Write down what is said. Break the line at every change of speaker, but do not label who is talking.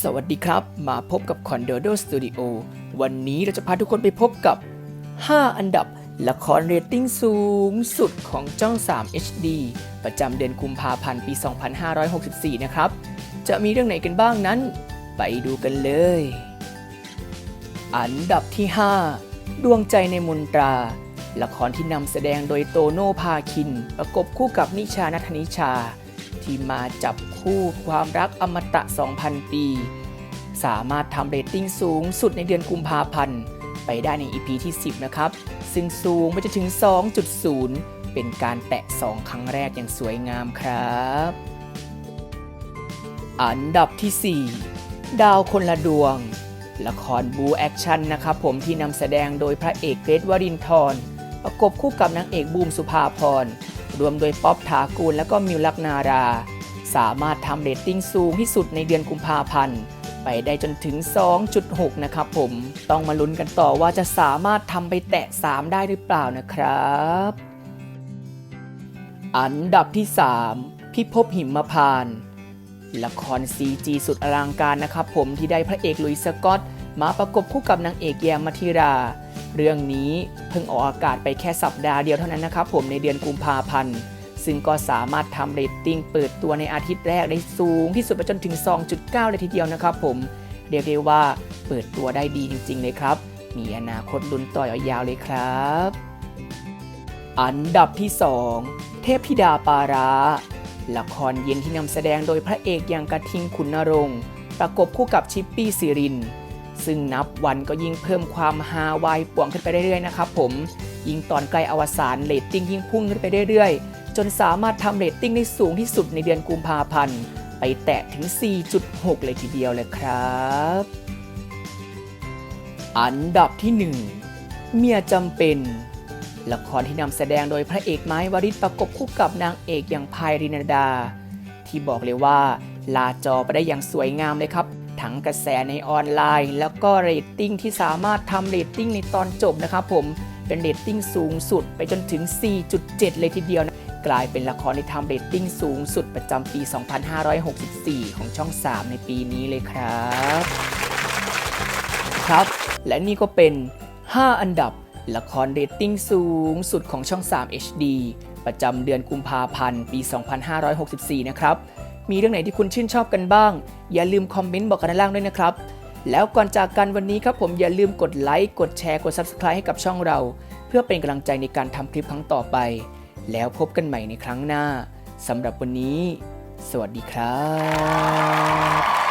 สวัสดีครับ มาพบกับ c o n d o d o Studio วันนี้เราจะพาทุกคนไปพบกับ 5 อันดับ ละครเรตติ้งสูงสุดของจ้อง 3 HD ประจำเดือนกุมภาพันธ์ปี 2564 นะครับ จะมีเรื่องไหนกันบ้างนั้น ไปดูกันเลย อันดับที่ 5 ดวงใจในมนตรา ละครที่นำแสดงโดยโตโน่พาคิน ประกบคู่กับนิชานัทนิชา ที่มาจับ คู่ความรักอมตะ 2,000 ปี สามารถทำเรตติ้งสูงสุดในเดือนกุมภาพันธ์ ไปได้ใน EP ที่ 10 นะครับ ซึ่งสูงไปจนถึง 2.0 เป็นการแตะ 2 ครั้งแรกอย่างสวยงามครับ อันดับที่ 4 ดาวคนละดวง ละครบูแอคชั่นนะครับผมที่นำแสดงโดยพระเอกเกรทวรินทร์ประกบคู่กับนางเอกบูมสุภาพรรวมโดยป๊อปถากูลและก็มิวลักนารา สามารถทำเรตติ้งสูงที่สุดในเดือนกุมภาพันธ์ ไปได้จนถึง 2.6 นะครับผม ต้องมาลุ้นกันต่อว่าจะสามารถทำไปแตะ 3 ได้หรือเปล่านะครับ อันดับที่ 3 พิภพหิมพานต์ละคร CG สุดอลังการนะครับผมที่ได้พระเอกลุยสกอต มาประกบคู่กับนางเอกแยมมัธิรา เรื่องนี้เพิ่งออกอากาศไปแค่สัปดาห์เดียวเท่านั้นนะครับผมในเดือนกุมภาพันธ์ ซึ่งก็สามารถทำเรตติ้งเปิดตัวในอาทิตย์แรกได้สูงที่สุดไปจนถึง 2.9 เลยทีเดียวนะครับผม เรียกได้ว่าเปิดตัวได้ดีจริง ๆ เลยครับ มีอนาคตลุ้นต่อยาวๆเลยครับ อันดับที่ 2 เทพธิดาปาราละครเย็นที่นำแสดงโดยพระเอกอย่างกระทิงขุนนรงค์ประกบคู่กับชิปปี้สิริน ซึ่งนับวันก็ยิ่งเพิ่มความฮาวายป่วงขึ้นไปเรื่อยๆนะครับผม ยิ่งตอนใกล้อวสานเรตติ้งยิ่งพุ่งขึ้นไปเรื่อยๆ จนสามารถทำเรตติ้งได้สูงที่สุดในเดือนกุมภาพันธ์ ไปแตะถึง 4.6 เลยทีเดียวเลยครับ อันดับที่ 1 เมียจำเป็น ละครที่นำแสดงโดยพระเอกไม้วริศประกบคู่กับนางเอกอย่างพายรินดา ที่บอกเลยว่า ลาจอไปได้อย่างสวยงามเลยครับทั้งกระแสในออนไลน์ แล้วก็เรตติ้งที่สามารถทำเรตติ้งในตอนจบนะครับผมเป็นเรตติ้งสูงสุดไปจนถึง 4.7 เลยทีเดียวนะ กลายเป็นละครที่ทำเรตติ้งสูงสุดประจำปี 2564 ของช่อง 3 ในปีนี้เลยครับ ครับ และนี่ก็เป็น 5 อันดับละครเรตติ้งสูงสุดของช่อง 3 HD ประจำเดือนกุมภาพันธ์ปี 2564 นะครับ มีเรื่องไหนที่คุณชื่นชอบกันบ้าง อย่าลืมคอมเมนต์บอกกันด้านล่างด้วยนะครับ แล้วก่อนจากกันวันนี้ครับผมอย่าลืมกดไลค์ กดแชร์ กด Subscribe ให้กับช่องเรา เพื่อเป็นกำลังใจในการทำคลิปครั้งต่อไป แล้วพบกันใหม่ในครั้งหน้าสำหรับวันนี้ สวัสดีครับ